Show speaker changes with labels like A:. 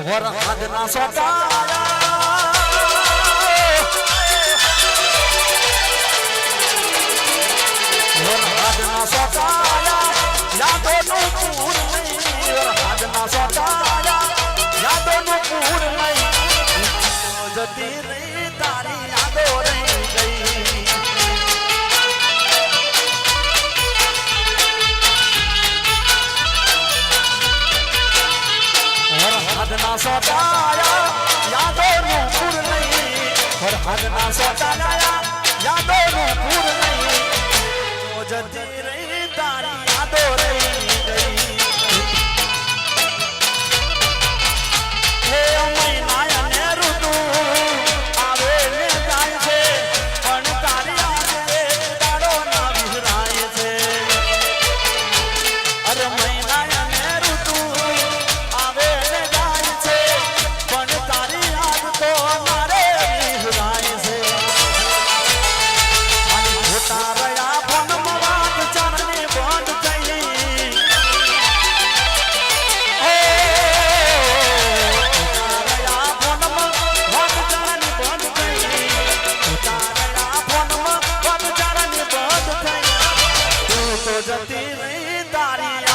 A: સોટાયા વરહાદના સોટાયા પૂર નહીં. સોટાયા યાદોનું પૂર નહીં. જતી રહી તારી યાદો ना सताया, यादों ने पूर नहीं। फरहाद ना सताया, यादों ने पूर नहीं। तो जदी रही तारी, यादों સતી તારી